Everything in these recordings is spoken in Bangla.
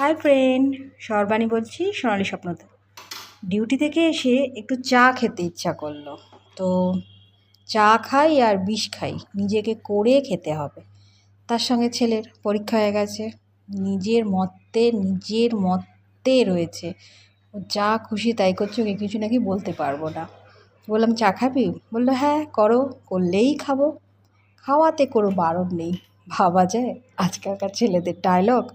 হাই ফ্রেন্ড, সর্বাণী বলছি, সোনালি স্বপ্নতে। ডিউটি থেকে এসে একটু চা খেতে ইচ্ছা করল। তো চা খাই আর বিষ খাই, নিজেকে করে খেতে হবে। তার সঙ্গে ছেলের পরীক্ষা হয়ে গেছে। নিজের মতে নিজের মতে রয়েছে। ও যা খুশি তাই করছ কিছু নাকি বলতে পারব না। বললাম, চা খাবি? বলল হ্যাঁ করো, করলেই খাব। খাওয়াতে কোনো বারণ নেই। ভাবা যায়, আজকালকার ছেলেদের ডায়লগ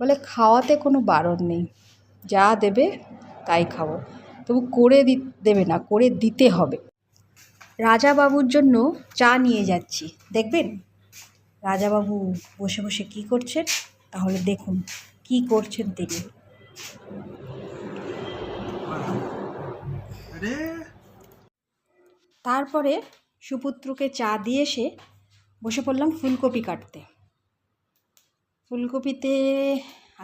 বলে খাওয়াতে কোনো বারণ নেই। যা দেবে তাই খাব। তবু করে দি দেবে না করে দিতে হবে। রাজাবাবুর জন্য চা নিয়ে যাচ্ছি। দেখবেন? রাজাবাবু বসে বসে কি করছেন? তাহলে দেখুন কি করছেন তিনি। তারপরে সুপুত্রকে চা দিয়ে এসে বসে পড়লাম ফুলকপি কাটতে। ফুলকপিতে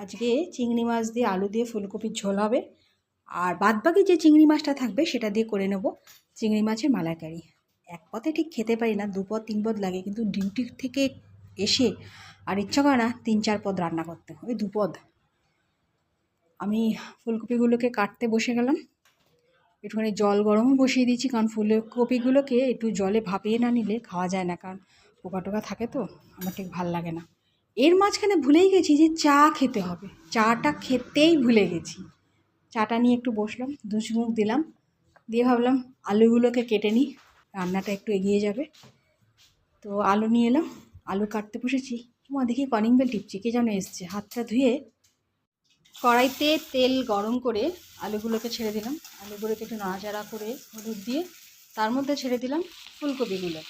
আজকে চিংড়ি মাছ দিয়ে আলু দিয়ে ফুলকপির ঝোল হবে। আর বাদবাকি যে চিংড়ি মাছটা থাকবে সেটা দিয়ে করে নেব চিংড়ি মাছের মালাইকারি। এক পথে ঠিক খেতে পারি না, দু পদ তিন পদ লাগে, কিন্তু ডিউটি থেকে এসে আর ইচ্ছা করে না তিন, চার পদ রান্না করতে, ওই দু পদ আমি ফুলকপিগুলোকে কাটতে বসে গেলাম। একটুখানি জল গরমও বসিয়ে দিয়েছি, কারণ ফুলকপিগুলোকে একটু জলে ভাপিয়ে না নিলে খাওয়া যায় না, কারণ পোকা টোকা থাকে তো, আমার ঠিক ভালো লাগে না। এর মাঝখানে ভুলেই গেছি যে চা খেতে হবে। চাটা খেতেই ভুলে গেছি। চাটা নিয়ে একটু বসলাম দু চুমুক দিলাম, দিয়ে ভাবলাম আলুগুলোকে কেটে নিই, রান্নাটা একটু এগিয়ে যাবে। তো আলু নিয়ে এলাম, আলু কাটতে বসেছি। মা, দেখি কলিং বেল টিপছি কে যেন এসছে। হাতটা ধুয়ে কড়াইতে তেল গরম করে আলুগুলোকে ছেড়ে দিলাম। আলুগুলোকে একটু নাড়াচাড়া করে হলুদ দিয়ে তার মধ্যে ছেড়ে দিলাম ফুলকপিগুলো।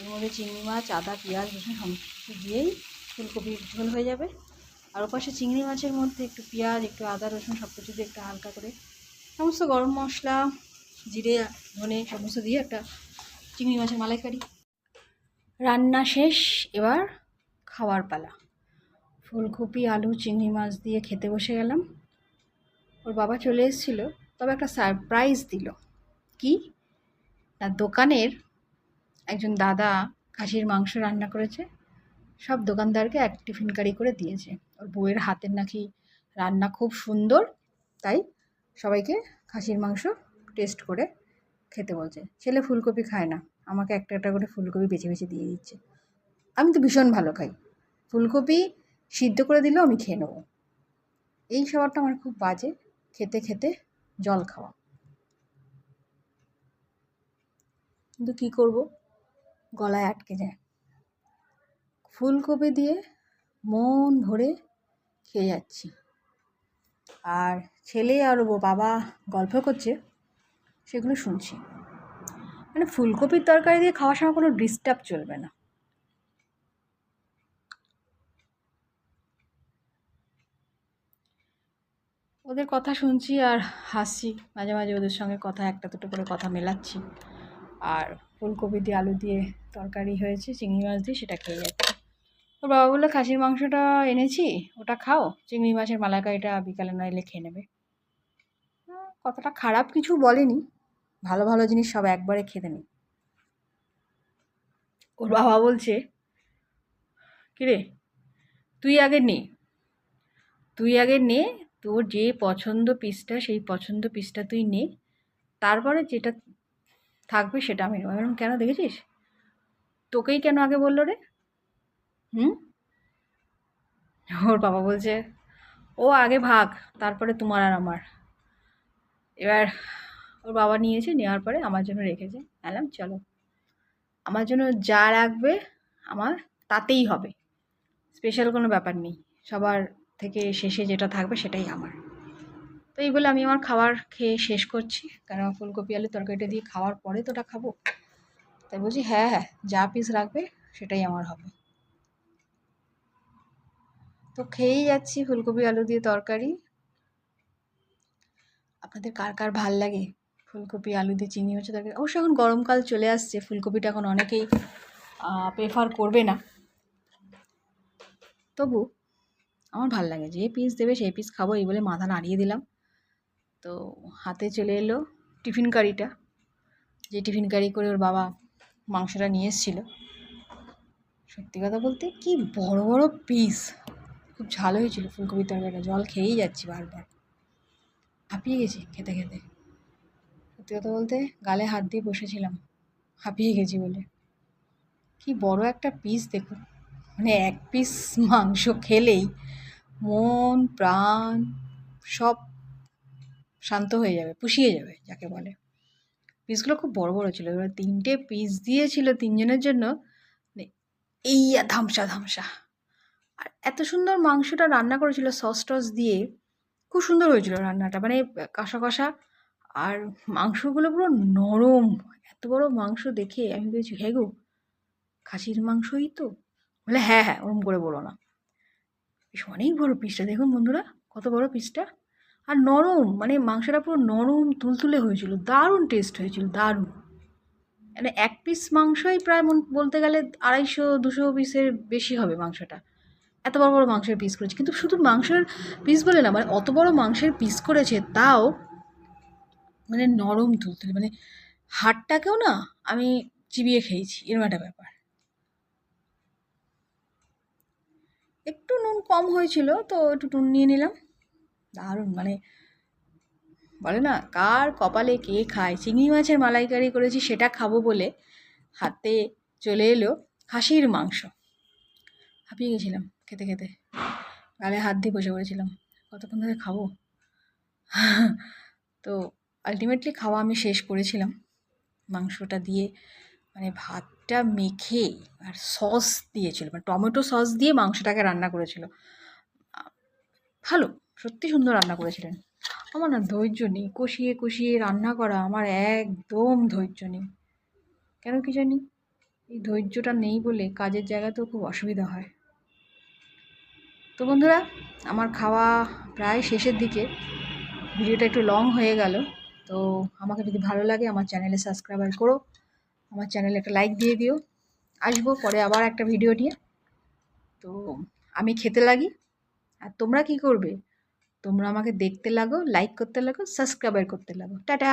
এর মধ্যে চিংড়ি মাছ, আদা, পেঁয়াজ, রসুন সমস্ত দিয়েই ফুলকপির ঝোল হয়ে যাবে। আর ওপাশে চিংড়ি মাছের মধ্যে একটু পেঁয়াজ, একটু আদা, রসুন সব কিছু দিয়ে একটু হালকা করে সমস্ত গরম মশলা, জিরে, ধনে সমস্ত দিয়ে একটা চিংড়ি মাছের মালাইকারি। রান্না শেষ, এবার খাওয়ার পালা। ফুলকপি, আলু, চিংড়ি মাছ দিয়ে খেতে বসে গেলাম। ওর বাবা চলে এসেছিল, তবে একটা সারপ্রাইজ দিল। কি? তার দোকানের একজন দাদা খাসির মাংস রান্না করেছে। সব দোকানদারকে এক টিফিন কারি করে দিয়েছে। ওর বউয়ের হাতের নাকি রান্না খুব সুন্দর, তাই সবাইকে খাসির মাংস টেস্ট করে খেতে বলছে। ছেলে ফুলকপি খায় না, আমাকে একটা একটা করে ফুলকপি বেছে বেছে দিয়ে দিচ্ছে। আমি তো ভীষণ ভালো খাই। ফুলকপি সিদ্ধ করে দিলেও আমি খেয়ে নেব। এই খাবারটা আমার খুব বাজে, খেতে খেতে জল খাওয়া। কিন্তু কী করব? গলায় আটকে যায়। ফুলকপি দিয়ে মন ভরে খেয়ে যাচ্ছি। আর ছেলে আর ও বাবা গল্প করছে, সেগুলো শুনছি। মানে ফুলকপির তরকারি দিয়ে খাওয়ার সময় কোনো ডিস্টার্ব চলবে না। ওদের কথা শুনছি আর হাসছি মাঝে মাঝে ওদের সঙ্গে কথা, একটা দুটো করে কথা মেলাচ্ছি। আর ফুলকপি দিয়ে আলু দিয়ে তরকারি হয়েছে, চিংড়ি মাছ দিয়ে সেটা খেয়ে যাচ্ছি। ওর বাবা বলল, খাসির মাংসটা এনেছি, ওটা খাও। চিংড়ি মাছের মালাইকারিটা বিকালে না এলে খেয়ে নেবে। কতটা খারাপ কিছু বলেনি। ভালো ভালো জিনিস সব একবারে খেতে নেই ওর বাবা বলছে কিরে তুই আগে নে। তুই আগে নে, তোর যে পছন্দ পিসটা সেই পছন্দ পিসটা তুই নে। তারপরে যেটা থাকবে সেটা আমি নেব। কেন, দেখেছিস? তোকেই কেন আগে বলল রে? হুম? ওর বাবা বলছে, ও আগে ভাগ, তারপরে তোমার আর আমার। এবার ওর বাবা নিয়েছে, নেওয়ার পরে আমার জন্য রেখেছে। বললাম, চলো, আমার জন্য যা রাখবে, আমার তাতেই হবে। স্পেশাল কোনো ব্যাপার নেই, সবার থেকে শেষে যেটা থাকবে সেটাই আমার। তো এই বলে আমি আমার খাবার খেয়ে শেষ করছি। কারণ ফুলকপি আলু তরকারিটা দিয়ে খাওয়ার পরে তো ওটা খাব। তাই বলছি হ্যাঁ হ্যাঁ যা পিস রাখবে, সেটাই আমার হবে। তো খেয়েই যাচ্ছি ফুলকপি, আলু দিয়ে তরকারি। আপনাদের কার কার ভালো লাগে? ফুলকপি, আলু দিয়ে চিনি মাছের তরকারি? অবশ্য এখন গরমকাল চলে আসছে, ফুলকপিটা এখন অনেকেই প্রেফার করবে না। তবু আমার ভালো লাগে, যে পিস দেবে সেই পিস খাব, এই বলে মাথা নাড়িয়ে দিলাম। তো হাতে চলে এলো টিফিন কারিটা, যে টিফিন কারি করে ওর বাবা মাংসটা নিয়ে এসেছিল। সত্যি কথা বলতে কি বড় বড় পিস খুব ঝাল হয়েছিল ফুলকপির তরকারিটা, জল খেয়েই যাচ্ছি বারবার। হাঁপিয়ে গেছি খেতে খেতে। সত্যি কথা বলতে গালে হাত দিয়ে বসেছিলাম, হাঁপিয়ে গেছি বলে। কি বড় একটা পিস দেখুন মানে এক পিস মাংস খেলেই মন, প্রাণ সব শান্ত হয়ে যাবে, পুষিয়ে যাবে, যাকে বলে। পিসগুলো খুব বড় বড় ছিল, এবার তিনটে পিস দিয়েছিল তিনজনের জন্য মানে এই ধামসা ধামসা। আর এত সুন্দর মাংসটা রান্না করেছিল সস টস দিয়ে, খুব সুন্দর হয়েছিল রান্নাটা। মানে কষা কষা আর মাংসগুলো পুরো নরম। এত বড় মাংস দেখে আমি বলছি হ্যাঁ গো, খাসির মাংসই তো? বলে হ্যাঁ হ্যাঁ ওরম করে বলো না। বেশ অনেক বড় পিসটা দেখুন বন্ধুরা, কত বড় পিসটা আর নরম মানে মাংসটা পুরো নরম তুলতুলে হয়েছিল, দারুণ টেস্ট হয়েছিল, দারুণ। মানে এক পিস মাংসই প্রায় বলতে গেলে আড়াইশো, দুশো পিসের বেশি হবে মাংসটা। এত বড় বড় মাংসের পিস করেছে। কিন্তু শুধু মাংসের পিস বলে না মানে অত বড় মাংসের পিস করেছে, তাও মানে নরম তুলতুলে মানে হাড়টাকেও না আমি চিবিয়ে খেয়েছি এরকম একটা ব্যাপার। একটু নুন কম হয়েছিল, তো একটু নুন নিয়ে নিলাম। দারুণ মানে বলে না, কার কপালে কে খায়? চিংড়ি মাছের মালাইকারি করেছি, সেটা খাব বলে হাতে চলে এলো খাসির মাংস। হাঁপিয়ে গেছিলাম খেতে খেতে। গালে হাত দিয়ে বসে পড়েছিলাম। কতক্ষণ ধরে খাব? তো আলটিমেটলি খাওয়া আমি শেষ করেছিলাম। মাংসটা দিয়ে মানে ভাতটা মেখে আর সস দিয়েছিল। মানে টমেটো সস দিয়ে মাংসটাকে রান্না করেছিল। ভালো, সত্যি সুন্দর রান্না করেছিলেন। আমার না ধৈর্য নেই। কষিয়ে কষিয়ে রান্না করা আমার একদম ধৈর্য নেই। কেন কি জানি? এই ধৈর্যটা নেই বলে কাজের জায়গাতেও খুব অসুবিধা হয়। তো বন্ধুরা, আমার খাওয়া প্রায় শেষের দিকে। ভিডিওটা একটু লং হয়ে গেল, তো আমাকে যদি ভালো লাগে আমার চ্যানেলে সাবস্ক্রাইব করো, আমার চ্যানেলে একটা লাইক দিয়ে দিও। আসব পরে আবার একটা ভিডিও নিয়ে। তো আমি খেতে লাগি। আর তোমরা কি করবে? তোমরা আমাকে দেখতে লাগো লাইক করতে লাগো সাবস্ক্রাইবার করতে লাগো। টাটা!